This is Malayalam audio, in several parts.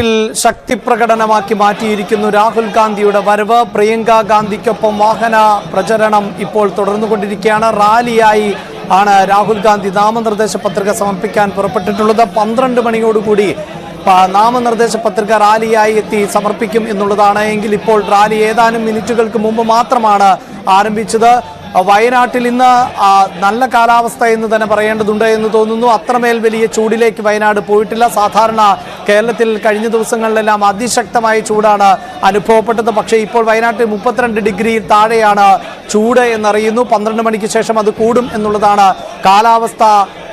ിൽ ശക്തി പ്രകടനമാക്കി മാറ്റിയിരിക്കുന്നു രാഹുൽ ഗാന്ധിയുടെ വരവ്. പ്രിയങ്ക ഗാന്ധിക്കൊപ്പം വാഹന പ്രചരണം ഇപ്പോൾ തുടർന്നുകൊണ്ടിരിക്കുകയാണ്. റാലിയായി ആണ് രാഹുൽ ഗാന്ധി നാമനിർദ്ദേശ പത്രിക സമർപ്പിക്കാൻ പുറപ്പെട്ടിട്ടുള്ളത്. പന്ത്രണ്ട് മണിയോടുകൂടി നാമനിർദ്ദേശ പത്രിക റാലിയായി എത്തി സമർപ്പിക്കും എന്നുള്ളതാണ്. എങ്കിൽ ഇപ്പോൾ റാലി ഏതാനും മിനിറ്റുകൾക്ക് മുമ്പ് മാത്രമാണ് ആരംഭിച്ചത്. വയനാട്ടിൽ ഇന്ന് നല്ല കാലാവസ്ഥ എന്ന് തന്നെ പറയേണ്ടതുണ്ട് എന്ന് തോന്നുന്നു. അത്രമേൽ വലിയ ചൂടിലേക്ക് വയനാട് പോയിട്ടില്ല. സാധാരണ കേരളത്തിൽ കഴിഞ്ഞ ദിവസങ്ങളിലെല്ലാം അതിശക്തമായ ചൂടാണ് അനുഭവപ്പെട്ടത്. പക്ഷേ ഇപ്പോൾ വയനാട്ടിൽ മുപ്പത്തിരണ്ട് ഡിഗ്രി താഴെയാണ് ചൂട് എന്നറിയുന്നു. പന്ത്രണ്ട് മണിക്ക് ശേഷം അത് കൂടും എന്നുള്ളതാണ് കാലാവസ്ഥ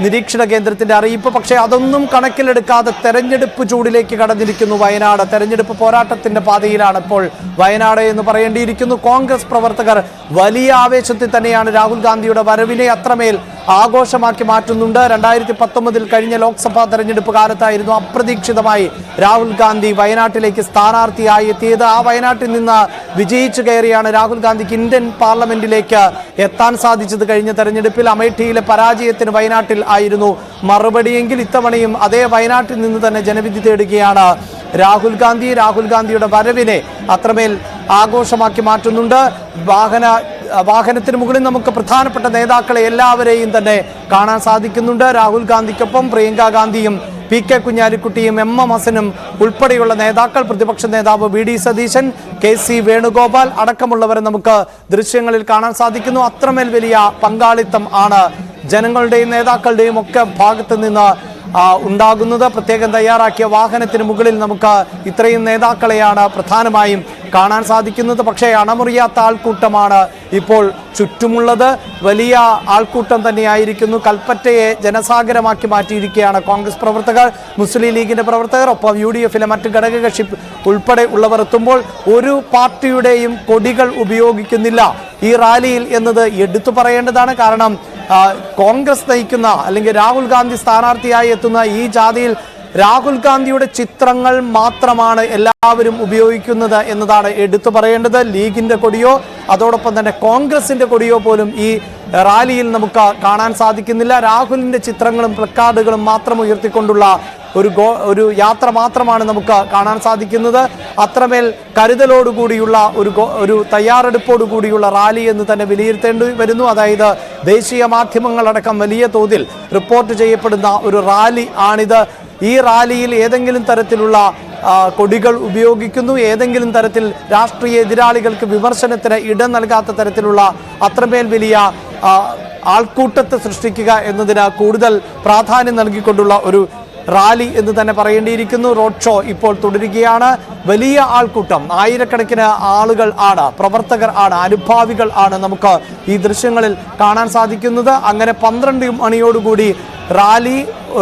നിരീക്ഷണ കേന്ദ്രത്തിന്റെ അറിയിപ്പ്. പക്ഷേ അതൊന്നും കണക്കിലെടുക്കാതെ തെരഞ്ഞെടുപ്പ് ചൂടിലേക്ക് കടന്നിരിക്കുന്നു വയനാട്. തെരഞ്ഞെടുപ്പ് പോരാട്ടത്തിന്റെ പാതയിലാണ് ഇപ്പോൾ വയനാട് എന്ന് പറയേണ്ടിയിരിക്കുന്നു. കോൺഗ്രസ് പ്രവർത്തകർ വലിയ ആവേശത്തിൽ തന്നെയാണ് രാഹുൽ ഗാന്ധിയുടെ വരവിനെ അത്രമേൽ ആഘോഷമാക്കി മാറ്റുന്നുണ്ട്. രണ്ടായിരത്തി പത്തൊമ്പതിൽ കഴിഞ്ഞ ലോക്സഭാ തെരഞ്ഞെടുപ്പ് കാലത്തായിരുന്നു അപ്രതീക്ഷിതമായി രാഹുൽ ഗാന്ധി വയനാട്ടിലേക്ക് സ്ഥാനാർത്ഥിയായി എത്തിയത്. ആ വയനാട്ടിൽ നിന്ന് വിജയിച്ചു കയറിയാണ് രാഹുൽ ഗാന്ധിക്ക് ഇന്ത്യൻ പാർലമെന്റിലേക്ക് എത്താൻ സാധിച്ചത് കഴിഞ്ഞ തെരഞ്ഞെടുപ്പിൽ. അമേഠിയിലെ പരാജയത്തിന് വയനാട്ടിൽ ആയിരുന്നു. മറുപടിയെങ്കിൽ ഇത്തവണയും അതേ വയനാട്ടിൽ നിന്ന് തന്നെ ജനവിധി തേടുകയാണ് രാഹുൽ ഗാന്ധി. രാഹുൽ ഗാന്ധിയുടെ വരവിനെ അത്രമേൽ ആഘോഷമാക്കി മാറ്റുന്നുണ്ട്. വാഹന വാഹനത്തിന് മുകളിൽ നമുക്ക് പ്രധാനപ്പെട്ട നേതാക്കളെ എല്ലാവരെയും തന്നെ കാണാൻ സാധിക്കുന്നുണ്ട്. രാഹുൽ ഗാന്ധിക്കൊപ്പം പ്രിയങ്ക ഗാന്ധിയും പി കെ കുഞ്ഞാലിക്കുട്ടിയും എം എം ഹസനും ഉൾപ്പെടെയുള്ള നേതാക്കൾ പ്രതിപക്ഷ നേതാവ് V D Satheesan K C Venugopal അടക്കമുള്ളവരെ നമുക്ക് ദൃശ്യങ്ങളിൽ കാണാൻ സാധിക്കുന്നു. അത്രമേൽ വലിയ പങ്കാളിത്തം ആണ് ജനങ്ങളുടെയും നേതാക്കളുടെയും ഒക്കെ ഭാഗത്ത് നിന്ന് ഉണ്ടാകുന്നത്. പ്രത്യേകം തയ്യാറാക്കിയ വാഹനത്തിന് മുകളിൽ നമുക്ക് ഇത്രയും നേതാക്കളെയാണ് പ്രധാനമായും കാണാൻ സാധിക്കുന്നത്. പക്ഷേ അണമുറിയാത്ത ആൾക്കൂട്ടമാണ് ഇപ്പോൾ ചുറ്റുമുള്ളത്. വലിയ ആൾക്കൂട്ടം തന്നെയായിരിക്കുന്നു. കൽപ്പറ്റയെ ജനസാഗരമാക്കി മാറ്റിയിരിക്കുകയാണ് കോൺഗ്രസ് പ്രവർത്തകർ. മുസ്ലിം ലീഗിന്റെ പ്രവർത്തകർ ഒപ്പം യു ഡി എഫിലെ മറ്റ് ഘടകകക്ഷി ഉൾപ്പെടെ ഉള്ളവർ എത്തുമ്പോൾ ഒരു പാർട്ടിയുടെയും കൊടികൾ ഉപയോഗിക്കുന്നില്ല. ഈ റാലിയിൽ എന്നത് എടുത്തു പറയേണ്ടതാണ്. കാരണം കോൺഗ്രസ് നയിക്കുന്ന അല്ലെങ്കിൽ രാഹുൽ ഗാന്ധി സ്ഥാനാർത്ഥിയായി എത്തുന്ന ഈ ജാതിയിൽ രാഹുൽ ഗാന്ധിയുടെ ചിത്രങ്ങൾ മാത്രമാണ് എല്ലാവരും ഉപയോഗിക്കുന്നത് എന്നതാണ് എടുത്തു പറയേണ്ടത്. ലീഗിന്റെ കൊടിയോ അതോടൊപ്പം തന്നെ കോൺഗ്രസിന്റെ കൊടിയോ പോലും ഈ റാലിയിൽ നമുക്ക് കാണാൻ സാധിക്കുന്നില്ല. രാഹുലിന്റെ ചിത്രങ്ങളും പ്ലക്കാർഡുകളും മാത്രം ഉയർത്തിക്കൊണ്ടുള്ള ഒരു ഗോ ഒരു യാത്ര മാത്രമാണ് നമുക്ക് കാണാൻ സാധിക്കുന്നത്. അത്രമേൽ കരുതലോടുകൂടിയുള്ള ഒരു ഒരു തയ്യാറെടുപ്പോടുകൂടിയുള്ള റാലി എന്ന് തന്നെ വിലയിരുത്തേണ്ടി വരുന്നു. അതായത് ദേശീയ മാധ്യമങ്ങളടക്കം വലിയ തോതിൽ റിപ്പോർട്ട് ചെയ്യപ്പെടുന്ന ഒരു റാലി ആണിത്. ഈ റാലിയിൽ ഏതെങ്കിലും തരത്തിലുള്ള കൊടികൾ ഉപയോഗിക്കുന്നു ഏതെങ്കിലും തരത്തിൽ രാഷ്ട്രീയ എതിരാളികൾക്ക് വിമർശനത്തിന് ഇടം നൽകാത്ത തരത്തിലുള്ള അത്രമേൽ വലിയ ആൾക്കൂട്ടത്തെ സൃഷ്ടിക്കുക എന്നതിന് കൂടുതൽ പ്രാധാന്യം നൽകിക്കൊണ്ടുള്ള ഒരു റാലി എന്ന് തന്നെ പറയേണ്ടിയിരിക്കുന്നു. റോഡ് ഷോ ഇപ്പോൾ തുടരുകയാണ്. വലിയ ആൾക്കൂട്ടം ആയിരക്കണക്കിന് ആളുകൾ ആണ് പ്രവർത്തകർ ആണ് അനുഭാവികൾ ആണ് നമുക്ക് ഈ ദൃശ്യങ്ങളിൽ കാണാൻ സാധിക്കുന്നത്. അങ്ങനെ പന്ത്രണ്ട് മണിയോടുകൂടി റാലി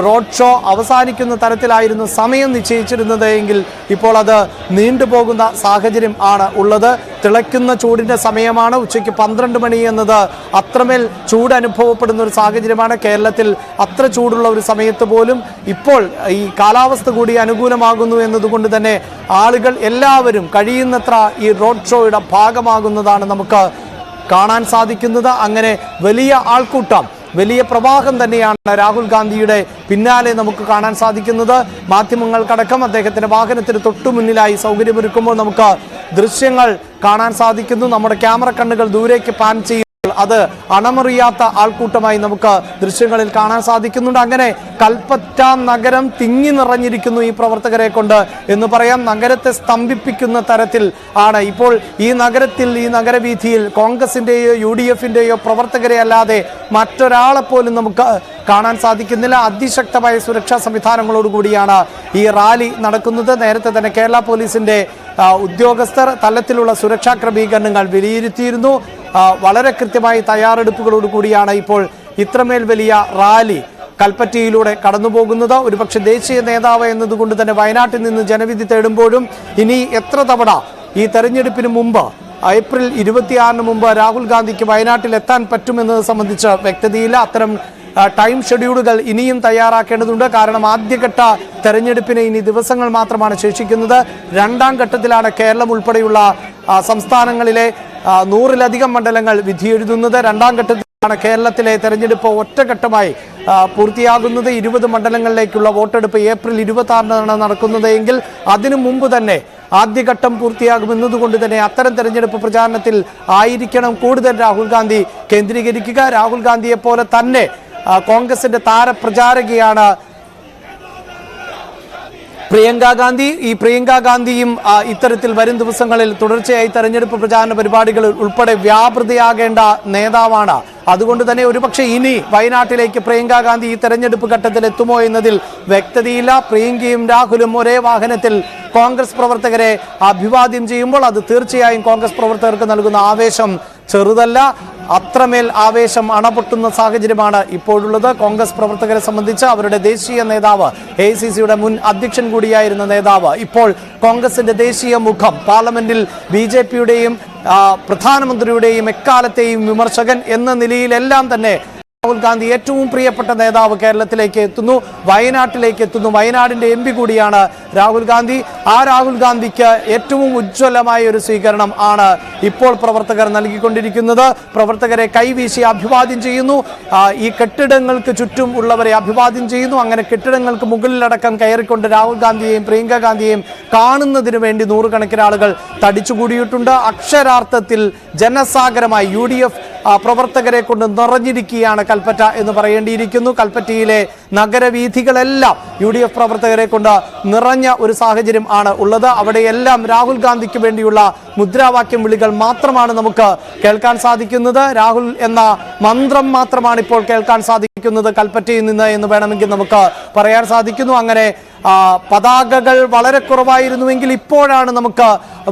റോഡ് ഷോ അവസാനിക്കുന്ന തരത്തിലായിരുന്നു സമയം നിശ്ചയിച്ചിരുന്നത് എങ്കിൽ ഇപ്പോൾ അത് നീണ്ടുപോകുന്ന സാഹചര്യം ആണ് ഉള്ളത്. തിളയ്ക്കുന്ന ചൂടിന്റെ സമയമാണ്. ഉച്ചയ്ക്ക് പന്ത്രണ്ട് മണി എന്നത് അത്രമേൽ ചൂട് അനുഭവപ്പെടുന്ന ഒരു സാഹചര്യമാണ്. കേരളത്തിൽ അത്ര ചൂടുള്ള ഒരു സമയത്ത് പോലും ഇപ്പോൾ ഈ കാലാവസ്ഥ കൂടി അനുകൂലമാകുന്നു എന്നതുകൊണ്ട് തന്നെ ആളുകൾ എല്ലാവരും കഴിയുന്നത്ര ഈ റോഡ് ഷോയുടെ ഭാഗമാകുന്നതാണ് നമുക്ക് കാണാൻ സാധിക്കുന്നത്. അങ്ങനെ വലിയ ആൾക്കൂട്ടം വലിയ പ്രവാഹം തന്നെയാണ് രാഹുൽ ഗാന്ധിയുടെ പിന്നാലെ നമുക്ക് കാണാൻ സാധിക്കുന്നത്. മാധ്യമങ്ങൾക്കടക്കം അദ്ദേഹത്തിന്റെ വാഹനത്തിന് തൊട്ടു മുന്നിലായി സൗകര്യമൊരുക്കുമ്പോൾ നമുക്ക് ദൃശ്യങ്ങൾ കാണാൻ സാധിക്കുന്നു. നമ്മുടെ ക്യാമറ കണ്ണുകൾ ദൂരേക്ക് പാൻ ചെയ്യും അത് അണമറിയാത്ത ആൾക്കൂട്ടമായി നമുക്ക് ദൃശ്യങ്ങളിൽ കാണാൻ സാധിക്കുന്നുണ്ട്. അങ്ങനെ കൽപ്പറ്റ നഗരം തിങ്ങി നിറഞ്ഞിരിക്കുന്നു ഈ പ്രവർത്തകരെ കൊണ്ട്. എന്ന് പറയാം നഗരത്തെ സ്തംഭിപ്പിക്കുന്ന തരത്തിൽ ആണ്. ഇപ്പോൾ ഈ നഗരത്തിൽ ഈ നഗരവീഥിയിൽ കോൺഗ്രസിന്റെയോ യു ഡി എഫിന്റെയോ പ്രവർത്തകരെ അല്ലാതെ മറ്റൊരാളെ പോലും നമുക്ക് കാണാൻ സാധിക്കുന്നില്ല. അതിശക്തമായ സുരക്ഷാ സംവിധാനങ്ങളോടുകൂടിയാണ് ഈ റാലി നടക്കുന്നത്. നേരത്തെ തന്നെ കേരള പോലീസിന്റെ ആ, ഉദ്യോഗസ്ഥർ തലത്തിലുള്ള സുരക്ഷാ ക്രമീകരണങ്ങൾ വിലയിരുത്തിയിരുന്നു. വളരെ കൃത്യമായി തയ്യാറെടുപ്പുകളോട് കൂടിയാണ് ഇപ്പോൾ ഇത്രമേൽ വലിയ റാലി കൽപ്പറ്റയിലൂടെ കടന്നു പോകുന്നത് ഒരുപക്ഷെ ദേശീയ നേതാവ് എന്നതുകൊണ്ട് തന്നെ വയനാട്ടിൽ നിന്ന് ജനവിധി തേടുമ്പോഴും ഇനി എത്ര തവണ ഈ തെരഞ്ഞെടുപ്പിന് മുമ്പ് ഏപ്രിൽ ഇരുപത്തിയാറിന് മുമ്പ് രാഹുൽ ഗാന്ധിക്ക് വയനാട്ടിൽ എത്താൻ പറ്റുമെന്നത് സംബന്ധിച്ച് വ്യക്തതയില്ല. അത്തരം ടൈം ഷെഡ്യൂളുകൾ ഇനിയും തയ്യാറാക്കേണ്ടതുണ്ട്. കാരണം ആദ്യഘട്ട തെരഞ്ഞെടുപ്പിന് ഇനി ദിവസങ്ങൾ മാത്രമാണ് ശേഷിക്കുന്നത്. രണ്ടാം ഘട്ടത്തിലാണ് കേരളം ഉൾപ്പെടെയുള്ള സംസ്ഥാനങ്ങളിലെ നൂറിലധികം മണ്ഡലങ്ങൾ വിധിയെഴുതുന്നത് രണ്ടാം ഘട്ടത്തിലാണ്. കേരളത്തിലെ തെരഞ്ഞെടുപ്പ് ഒറ്റഘട്ടമായി പൂർത്തിയാകുന്നത് ഇരുപത് മണ്ഡലങ്ങളിലേക്കുള്ള വോട്ടെടുപ്പ് ഏപ്രിൽ ഇരുപത്തി ആറിനാണ് നടക്കുന്നത് എങ്കിൽ അതിനു മുമ്പ് തന്നെ ആദ്യഘട്ടം പൂർത്തിയാകുമെന്നതുകൊണ്ട് തന്നെ അത്തരം തെരഞ്ഞെടുപ്പ് പ്രചാരണത്തിൽ ആയിരിക്കണം കൂടുതൽ രാഹുൽ ഗാന്ധി കേന്ദ്രീകരിക്കുക. രാഹുൽ ഗാന്ധിയെ പോലെ തന്നെ കോൺഗ്രസിന്റെ താരപ്രചാരകയാണ് പ്രിയങ്ക ഗാന്ധി ഈ പ്രിയങ്ക ഗാന്ധിയും ഇത്തരത്തിൽ വരും ദിവസങ്ങളിൽ തുടർച്ചയായി തെരഞ്ഞെടുപ്പ് പ്രചാരണ പരിപാടികളിൽ ഉൾപ്പെടെ വ്യാപൃതയാകേണ്ട നേതാവാണ്. അതുകൊണ്ട് തന്നെ ഒരുപക്ഷെ ഇനി വയനാട്ടിലേക്ക് പ്രിയങ്ക ഗാന്ധി ഈ തെരഞ്ഞെടുപ്പ് ഘട്ടത്തിൽ എത്തുമോ എന്നതിൽ വ്യക്തതയില്ല. പ്രിയങ്കയും രാഹുലും ഒരേ വാഹനത്തിൽ കോൺഗ്രസ് പ്രവർത്തകരെ അഭിവാദ്യം ചെയ്യുമ്പോൾ അത് തീർച്ചയായും കോൺഗ്രസ് പ്രവർത്തകർക്ക് നൽകുന്ന ആവേശം ചെറുതല്ല. അത്രമേൽ ആവേശം അണപൊട്ടുന്ന സാഹചര്യമാണ് ഇപ്പോഴുള്ളത്. കോൺഗ്രസ് പ്രവർത്തകരെ സംബന്ധിച്ച് അവരുടെ ദേശീയ നേതാവ് എ മുൻ അധ്യക്ഷൻ കൂടിയായിരുന്ന നേതാവ്. ഇപ്പോൾ കോൺഗ്രസിന്റെ ദേശീയ മുഖം പാർലമെന്റിൽ ബി ജെ പിയുടെയും പ്രധാനമന്ത്രിയുടെയും എക്കാലത്തെയും വിമർശകൻ എന്ന നിലയിലെല്ലാം തന്നെ രാഹുൽ ഗാന്ധി ഏറ്റവും പ്രിയപ്പെട്ട നേതാവ് കേരളത്തിലേക്ക് എത്തുന്നു വയനാട്ടിലേക്ക് എത്തുന്നു. വയനാടിന്റെ എം കൂടിയാണ് രാഹുൽ ഗാന്ധി. ആ രാഹുൽ ഗാന്ധിക്ക് ഏറ്റവും ഉജ്ജ്വലമായ ഒരു സ്വീകരണം ആണ് ഇപ്പോൾ പ്രവർത്തകർ നൽകിക്കൊണ്ടിരിക്കുന്നത്. പ്രവർത്തകരെ കൈവീശി അഭിവാദ്യം ചെയ്യുന്നു. ഈ കെട്ടിടങ്ങൾക്ക് ചുറ്റും ഉള്ളവരെ അഭിവാദ്യം ചെയ്യുന്നു. അങ്ങനെ കെട്ടിടങ്ങൾക്ക് മുകളിലടക്കം കയറിക്കൊണ്ട് രാഹുൽ ഗാന്ധിയെയും പ്രിയങ്ക ഗാന്ധിയെയും കാണുന്നതിന് വേണ്ടി നൂറുകണക്കിന് ആളുകൾ തടിച്ചുകൂടിയിട്ടുണ്ട്. അക്ഷരാർത്ഥത്തിൽ ജനസാഗരമായി യു പ്രവർത്തകരെ കൊണ്ട് നിറഞ്ഞിരിക്കുകയാണ് കൽപ്പറ്റ എന്ന് പറയേണ്ടിയിരിക്കുന്നു. കൽപ്പറ്റയിലെ നഗരവീഥികളെല്ലാം യു ഡി എഫ് പ്രവർത്തകരെ കൊണ്ട് നിറഞ്ഞ ഒരു സാഹചര്യം ആണ് ഉള്ളത്. അവിടെയെല്ലാം രാഹുൽ ഗാന്ധിക്ക് വേണ്ടിയുള്ള മുദ്രാവാക്യം വിളികൾ മാത്രമാണ് നമുക്ക് കേൾക്കാൻ സാധിക്കുന്നത്. രാഹുൽ എന്ന മന്ത്രം മാത്രമാണ് ഇപ്പോൾ കേൾക്കാൻ സാധിക്കുന്നത്. കൽപ്പറ്റയിൽ നിന്ന് എന്ന് വേണമെങ്കിൽ നമുക്ക് പറയാൻ സാധിക്കുന്നു. അങ്ങനെ പതാകകൾ വളരെ കുറവായിരുന്നുവെങ്കിൽ ഇപ്പോഴാണ് നമുക്ക്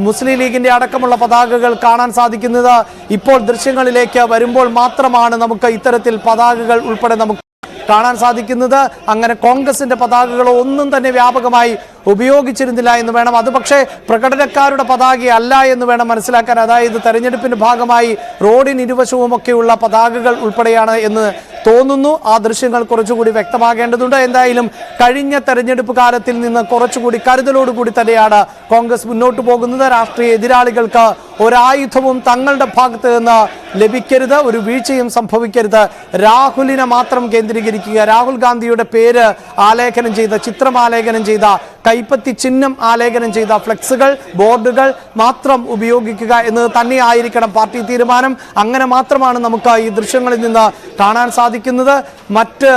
മുസ്ലിം ലീഗിന്റെ അടക്കമുള്ള പതാകകൾ കാണാൻ സാധിക്കുന്നത്. ഇപ്പോൾ ദൃശ്യങ്ങളിലേക്ക് വരുമ്പോൾ മാത്രമാണ് നമുക്ക് ഇത്തരത്തിൽ പതാകകൾ ഉൾപ്പെടെ നമുക്ക് കാണാൻ സാധിക്കുന്നത്. അങ്ങനെ കോൺഗ്രസിന്റെ പതാകകളോ ഒന്നും തന്നെ വ്യാപകമായി ഉപയോഗിച്ചിരുന്നില്ല എന്ന് വേണം. അത് പക്ഷേ പ്രകടനക്കാരുടെ പതാകയല്ല എന്ന് വേണം മനസ്സിലാക്കാൻ. അതായത് തെരഞ്ഞെടുപ്പിന്റെ ഭാഗമായി റോഡിന് ഇരുവശവുമൊക്കെയുള്ള പതാകകൾ ഉൾപ്പെടെയാണ് എന്ന് തോന്നുന്നു. ആ ദൃശ്യങ്ങൾ കുറച്ചുകൂടി വ്യക്തമാകേണ്ടതുണ്ട്. എന്തായാലും കഴിഞ്ഞ തെരഞ്ഞെടുപ്പ് കാലത്തിൽ നിന്ന് കുറച്ചുകൂടി കരുതലോടുകൂടി തന്നെയാണ് കോൺഗ്രസ് മുന്നോട്ട് പോകുന്നത്. രാഷ്ട്രീയ എതിരാളികൾക്ക് ഒരായുധവും തങ്ങളുടെ ഭാഗത്ത് നിന്ന് ലഭിക്കരുത്. ഒരു വീഴ്ചയും സംഭവിക്കരുത്. രാഹുലിനെ മാത്രം കേന്ദ്രീകരിക്കുക. രാഹുൽ ഗാന്ധിയുടെ പേര് ആലേഖനം ചെയ്ത ചിത്രം ആലേഖനം ചെയ്ത കൈപ്പത്തി ചിഹ്നം ആലേഖനം ചെയ്ത ഫ്ലെക്സുകൾ ബോർഡുകൾ മാത്രം ഉപയോഗിക്കുക എന്നത് തന്നെയായിരിക്കണം പാർട്ടി തീരുമാനം. അങ്ങനെ മാത്രമാണ് നമുക്ക് ഈ ദൃശ്യങ്ങളിൽ നിന്ന് കാണാൻ സാധിക്കുന്നത്. മറ്റ്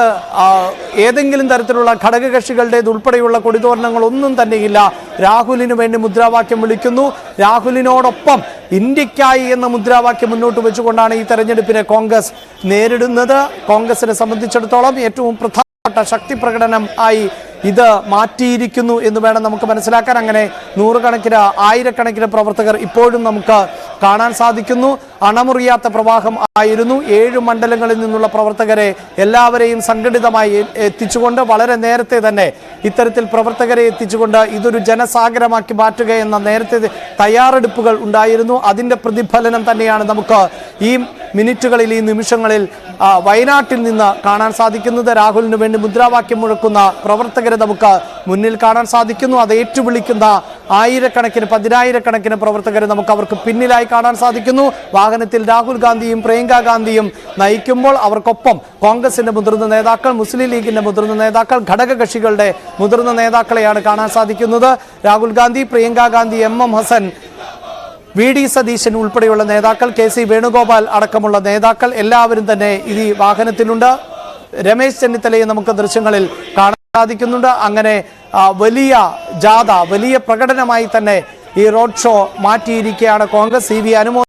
ഏതെങ്കിലും തരത്തിലുള്ള ഘടകകക്ഷികളുടേത് ഉൾപ്പെടെയുള്ള കൊടിതോരണങ്ങൾ ഒന്നും തന്നെയില്ല. രാഹുലിന് വേണ്ടി മുദ്രാവാക്യം വിളിക്കുന്നു. രാഹുലിനോടൊപ്പം ഇന്ത്യക്കായി എന്ന മുദ്രാവാക്യം മുന്നോട്ട് വെച്ചുകൊണ്ടാണ് ഈ തെരഞ്ഞെടുപ്പിനെ കോൺഗ്രസ് നേരിടുന്നത്. കോൺഗ്രസിനെ സംബന്ധിച്ചിടത്തോളം ഏറ്റവും പ്രധാനപ്പെട്ട ശക്തി പ്രകടനം ആയി ഇത് മാറ്റിയിരിക്കുന്നു എന്ന് വേണം നമുക്ക് മനസ്സിലാക്കാൻ. അങ്ങനെ നൂറുകണക്കിന് ആയിരക്കണക്കിന് പ്രവർത്തകർ ഇപ്പോഴും നമുക്ക് കാണാൻ സാധിക്കുന്നു. അണമുറിയാത്ത പ്രവാഹം ആയിരുന്നു. ഏഴ് മണ്ഡലങ്ങളിൽ നിന്നുള്ള പ്രവർത്തകരെ എല്ലാവരെയും സംഘടിതമായി എത്തിച്ചുകൊണ്ട് വളരെ നേരത്തെ തന്നെ ഇത്തരത്തിൽ പ്രവർത്തകരെ എത്തിച്ചുകൊണ്ട് ഇതൊരു ജനസാഗരമാക്കി മാറ്റുക എന്ന നേരത്തെ തയ്യാറെടുപ്പുകൾ ഉണ്ടായിരുന്നു. അതിന്റെ പ്രതിഫലനം തന്നെയാണ് നമുക്ക് ഈ മിനിറ്റുകളിൽ ഈ നിമിഷങ്ങളിൽ വയനാട്ടിൽ നിന്ന് കാണാൻ സാധിക്കുന്നത് രാഹുലിന് വേണ്ടി മുദ്രാവാക്യം മുഴക്കുന്ന പ്രവർത്തകരെ നമുക്ക് മുന്നിൽ കാണാൻ സാധിക്കുന്നു. അത് ഏറ്റുവിളിക്കുന്ന ആയിരക്കണക്കിന് പതിനായിരക്കണക്കിന് പ്രവർത്തകരെ നമുക്ക് അവർക്ക് പിന്നിലായി കാണാൻ സാധിക്കുന്നു. വാഹനത്തിൽ രാഹുൽ ഗാന്ധിയും പ്രിയങ്ക ഗാന്ധിയും നയിക്കുമ്പോൾ അവർക്കൊപ്പം കോൺഗ്രസിന്റെ മുതിർന്ന നേതാക്കൾ മുസ്ലിം ലീഗിന്റെ മുതിർന്ന നേതാക്കൾ ഘടകകക്ഷികളുടെ മുതിർന്ന നേതാക്കളെയാണ് കാണാൻ സാധിക്കുന്നത്. Rahul Gandhi Priyanka Gandhi M M Hassan V D Satheesan ഉൾപ്പെടെയുള്ള നേതാക്കൾ കെ സി വേണുഗോപാൽ അടക്കമുള്ള നേതാക്കൾ എല്ലാവരും തന്നെ ഈ വാഹനത്തിലുണ്ട്. രമേശ് ചെന്നിത്തലയെ നമുക്ക് ദൃശ്യങ്ങളിൽ കാണാൻ സാധിക്കുന്നുണ്ട്. അങ്ങനെ വലിയ ജാഥ വലിയ പ്രകടനമായി തന്നെ ഈ റോഡ് ഷോ മാറ്റിയിരിക്കുകയാണ് കോൺഗ്രസ്. C V അനുമോ